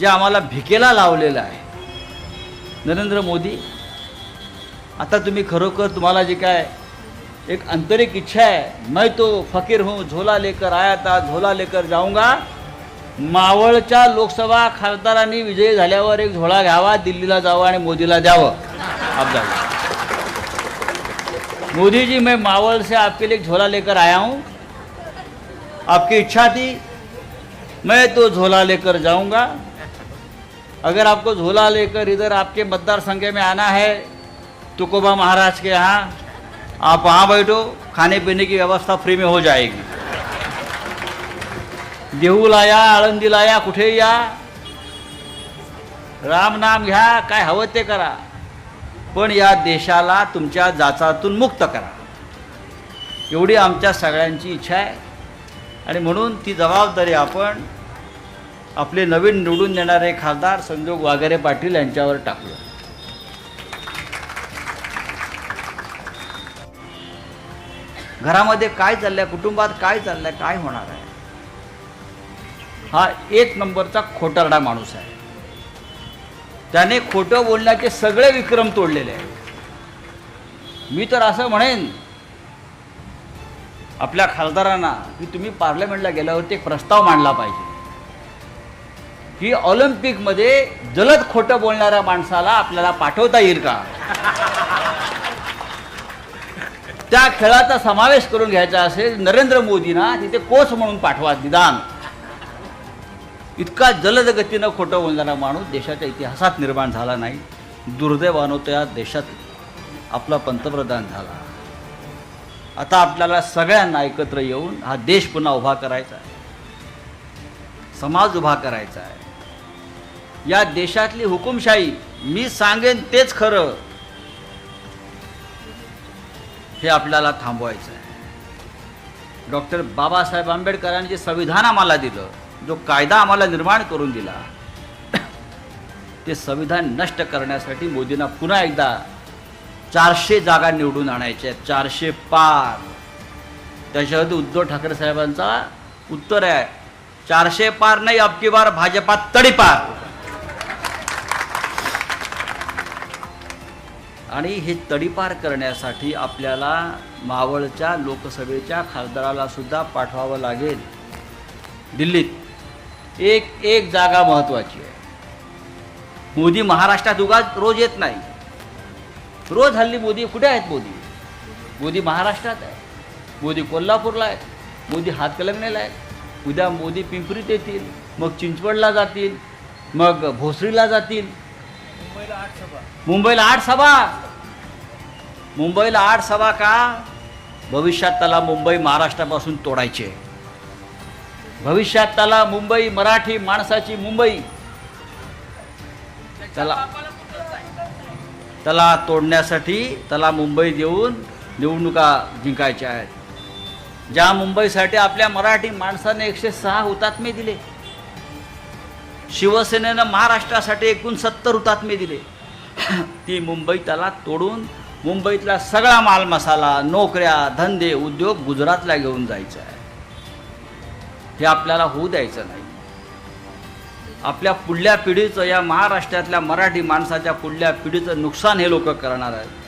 जे आम्हाला भिकेला लावलेलं आहे. नरेंद्र मोदी आता तुम्ही खरोखर तुम्हाला जे काय एक आंतरिक इच्छा आहे मैं तो फकीर हूँ झोला लेकर आया था झोला लेकर जाऊंगा. मावळच्या लोकसभा खासदारांनी विजयी झाल्यावर एक झोळा घ्यावा दिल्लीला जावं आणि मोदीला द्यावं. अफजल मोदी जी मैं मावल से आपके लिए एक झोला लेकर आया हूँ. आपकी इच्छा थी मैं तो झोला लेकर जाऊंगा. अगर आपको झोला लेकर इधर आपके मतदार संघ में आना है तुकोबा महाराज के यहाँ आप वहाँ बैठो खाने पीने की व्यवस्था फ्री में हो जाएगी। देहूला या आळंदीला या कुठे या? राम नाम घ्या काय हवं ते करा. पण या देशाला तुमच्या जाचातून मुक्त करा. एवढी आमच्या सगळ्यांची इच्छा आहे. आणि म्हणून ती जबाबदारी आपण आपले नवीन निवडून देणारे खासदार संजोग वाघेरे पाटील यांच्यावर टाकलं. घरामध्ये काय चाललंय कुटुंबात काय चाललंय काय होणार आहे? हा एक नंबरचा खोटारडा माणूस आहे. त्याने खोटं बोलण्याचे सगळे विक्रम तोडलेले आहेत. मी तर असं म्हणेन आपल्या खासदारांना की तुम्ही पार्लमेंटला गेल्यावरती एक प्रस्ताव मांडला पाहिजे. की ऑलिम्पिकमध्ये जलद खोटं बोलणाऱ्या माणसाला आपल्याला पाठवता येईल का? त्या खेळाचा समावेश करून घ्यायचा असेल नरेंद्र मोदींना तिथे कोच म्हणून पाठवा निदान. इतका जलद गतीनं खोटं बोलणारा माणूस देशाच्या इतिहासात निर्माण झाला नाही. दुर्दैवानं त्या देशात आपला पंतप्रधान झाला. आता आपल्याला सगळ्यांना एकत्र येऊन हा देश पुन्हा उभा करायचा आहे. समाज उभा करायचा आहे. या देशातली हुकुमशाही मी सांगेन तेच खरं. हे आपल्याला थांबवायचं आहे डॉक्टर बाबासाहेब आंबेडकरांनी जे संविधान आम्हाला दिलं जो कायदा आम्हाला निर्माण करून दिला ते संविधान नष्ट करण्यासाठी मोदींना पुन्हा एकदा चारशे जागा निवडून आणायच्या आहेत. चारशे पार. त्याच्यावरती उद्धव ठाकरे साहेबांचा उत्तर आहे. चारशे पार नाही अबकी बार भाजपात तडीपार. आणि हे तडीपार करण्यासाठी आपल्याला मावळच्या लोकसभेच्या खासदाराला सुद्धा पाठवावं लागेल. दिल्लीत एक एक जागा महत्त्वाची आहे. मोदी महाराष्ट्रात उगाच रोज येत नाही. रोज हल्ली मोदी कुठे आहेत मोदी? मोदी महाराष्ट्रात आहे. मोदी कोल्हापूरला आहेत. मोदी हातकलंगणेला आहेत. उद्या मोदी पिंपरीत येतील. मग चिंचवडला जातील. मग भोसरीला जातील. मुंबईला आठ सभा. मुंबईला आठ सभा का? भविष्यात त्याला मुंबई महाराष्ट्रापासून तोडायचे. भविष्यात त्याला मुंबई मराठी माणसाची मुंबई. त्याला त्याला तोडण्यासाठी त्याला मुंबई देऊन निवडणुका जिंकायच्या आहेत. ज्या मुंबईसाठी आपल्या मराठी माणसाने एकशे सहा हुतात्मे दिले. शिवसेनेनं महाराष्ट्रासाठी एकूण सत्तर हुतात्मे दिले. ती मुंबई त्याला तोडून मुंबईतला सगळा माल मसाला नोकऱ्या धंदे उद्योग गुजरातला घेऊन जायचं आहे. हे आपल्याला होऊ द्यायचं नाही. आपल्या पुढल्या पिढीचं या महाराष्ट्रातल्या मराठी माणसाच्या पुढल्या पिढीचं नुकसान हे लोक करणार आहेत.